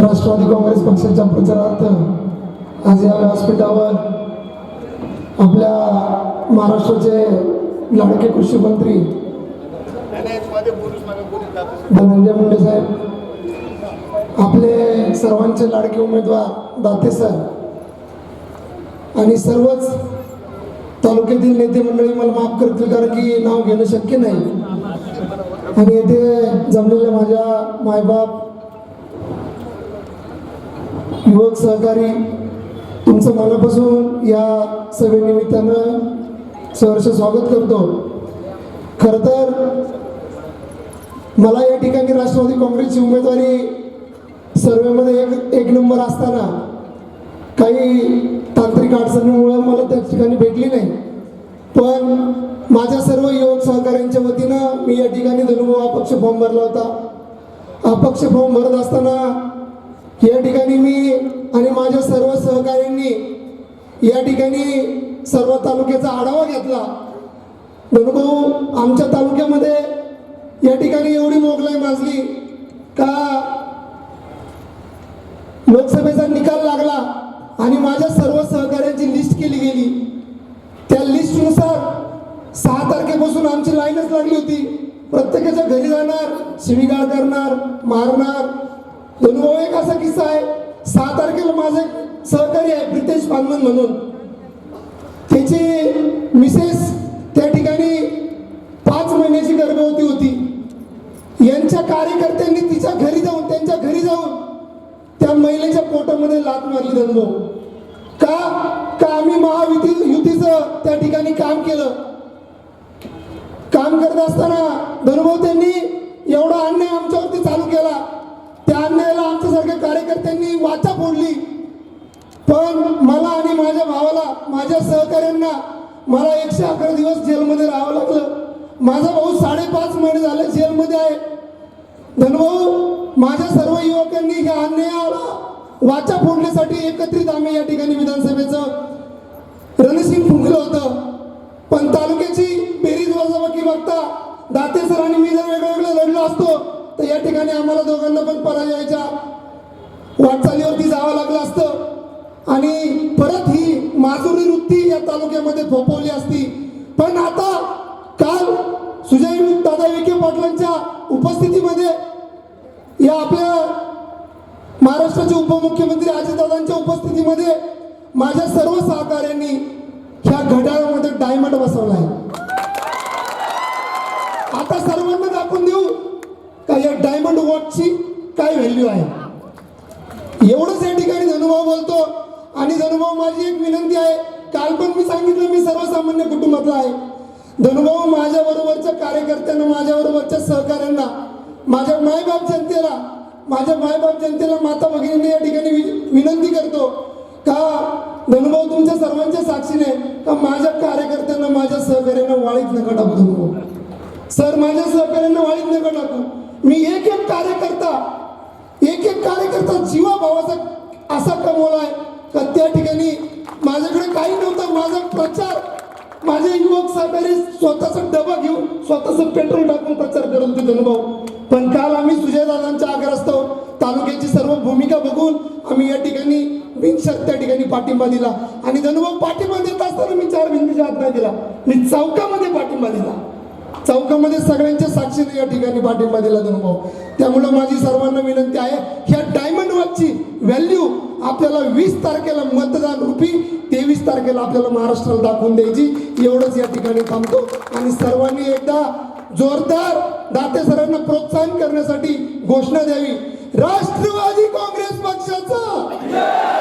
राष्ट्रवादी काँग्रेस पक्षाच्या प्रचारार्थ आज या व्यासपीठावर आपल्या महाराष्ट्राचे लाडके कृषी मंत्री धनंजय मुंडे साहेब आपले सर्वांचे लाडके उमेदवार दाते सर आणि सर्वच तालुक्यातील नेते मंडळी मला माफ करतील कारण की नाव घेणं शक्य नाही. आणि येथे जमलेल्या माझ्या मायबाप युवक सहकारी तुमचं मनापासून या सभेनिमित्तानं सहर्ष स्वागत करतो. खरं तर मला या ठिकाणी राष्ट्रवादी काँग्रेसची उमेदवारी सर्वेमध्ये एक एक नंबर असताना काही तांत्रिक अडचणीमुळं मला त्या ठिकाणी भेटली नाही. पण माझ्या सर्व युवक सहकाऱ्यांच्या वतीनं मी या ठिकाणी धनुभाऊ अपक्ष फॉर्म भरला होता. अपक्ष फॉर्म भरत असताना या ठिकाणी मी आणि माझ्या सर्व सहकाऱ्यांनी या ठिकाणी सर्व तालुक्याचा आढावा घेतला. धनुभाऊ आमच्या तालुक्यामध्ये या ठिकाणी एवढी मोगलाई माजली का? लोकसभेचा निकाल लागला आणि माझ्या सर्व सहकाऱ्यांची लिस्ट केली गेली. त्या लिस्टनुसार सहा तारखेपासून आमची लाईनच लागली होती. प्रत्येकाच्या घरी जाणार शिवीगाळ करणार मारणार अनुभव एक असा किस्सा आहे. सहा तारखेला माझे सहकारी आहे प्रितेश पानमन म्हणून. त्याची मिसेस त्या ठिकाणी पाच महिन्याची गर्भवती होती. यांच्या कार्यकर्त्यांनी तिच्या घरी जाऊन त्यांच्या घरी जाऊन त्या महिलेच्या पोटामध्ये लात मारली धनभाऊ का? का आम्ही महायुती युतीचं त्या ठिकाणी काम केलं? काम करत असताना धनुभाऊ त्यांनी एवढा अन्याय आमच्यावरती चालू केला. कार्यकर्त्यांनी वाचा फोडली. पण मला आणि माझ्या भावाला माझ्या सहकाऱ्यांना मला एकशे अकरा दिवस जेलमध्ये राहावं लागलं. माझा भाऊ साडेपाच महिने झाले जेलमध्ये आहे. धनभाऊ माझ्या सर्व युवकांनी ह्या अन्यायाला वाचा फोडण्यासाठी एकत्रित आम्ही या ठिकाणी विधानसभेचं रणसिंग फुंकलं होतं. पण तालुक्याची बेरीज वजाबाकी बघता दाते सर आणि मी जर वेगळं वेगळं लढलो असतो तर या ठिकाणी आम्हाला दोघांना पण पराजयाच्या वाटचालीवरती जावं लागलं असतं. आणि परत ही माजुरी वृत्ती या तालुक्यामध्ये थोपवली असती. पण आता काल सुजय दादा विखे पाटलांच्या उपस्थितीमध्ये या आपल्या महाराष्ट्राचे उपमुख्यमंत्री अजितदादांच्या उपस्थितीमध्ये माझ्या सर्व सहकाऱ्यांनी ह्या घड्याळामध्ये डायमंड बसवला आहे. आता सर्वांना दाखवून देऊ का या डायमंड वॉचची काय व्हॅल्यू आहे? एवढंच या ठिकाणी धनुभाव बोलतो. आणि धनुभाऊ माझी एक विनंती आहे काल पण मी सांगितलं मी सर्वसामान्य कुटुंबातला आहे. धनुभाऊ माझ्या बरोबरच्या कार्यकर्त्यांना माझ्या बरोबरच्या सहकाऱ्यांना माझ्या मायबाप जनतेला माझ्या मायबाप जनतेला माता भगिनींना या ठिकाणी वि- विनंती करतो. का धनुभाऊ तुमच्या सर्वांच्या साक्षीने का माझ्या कार्यकर्त्यांना माझ्या सहकार्यांना वाळीत नका टाकू धनुभाऊ. सर माझ्या सहकाऱ्यांना वाळीत नका टाकू. मी एक एक कार्यकर्ता एक एक कार्यकर्ता जीवा भावाचा असा कमवलाय का त्या ठिकाणी माझ्याकडे काही नव्हतं माझा प्रचार. माझे युवक सहकारी स्वतःचा डबा घेऊन स्वतःच पेट्रोल टाकून प्रचार करत होते धनुभाऊ पण काल आम्ही सुजयदादांच्या आग्रस्तव तालुक्याची सर्व भूमिका बघून आम्ही या ठिकाणी बिनशर्त त्या ठिकाणी पाठिंबा दिला. आणि धनुभाऊ पाठिंबा देत असताना मी चार भिंतीच्या हात नाही दिला. मी चौकामध्ये पाठिंबा दिला. चौकामध्ये सगळ्यांच्या साक्षीने या ठिकाणी पाठिंबा दिला अनुभव त्यामुळं माझी सर्वांना विनंती आहे ह्या डायमंड वॉकची व्हॅल्यू आपल्याला वीस तारखेला मतदान रूपी तेवीस तारखेला आपल्याला महाराष्ट्राला दाखवून द्यायची. एवढंच या ठिकाणी थांबतो. आणि सर्वांनी एकदा जोरदार दाते सरांना प्रोत्साहन करण्यासाठी घोषणा द्यावी. राष्ट्रवादी काँग्रेस पक्षाचा!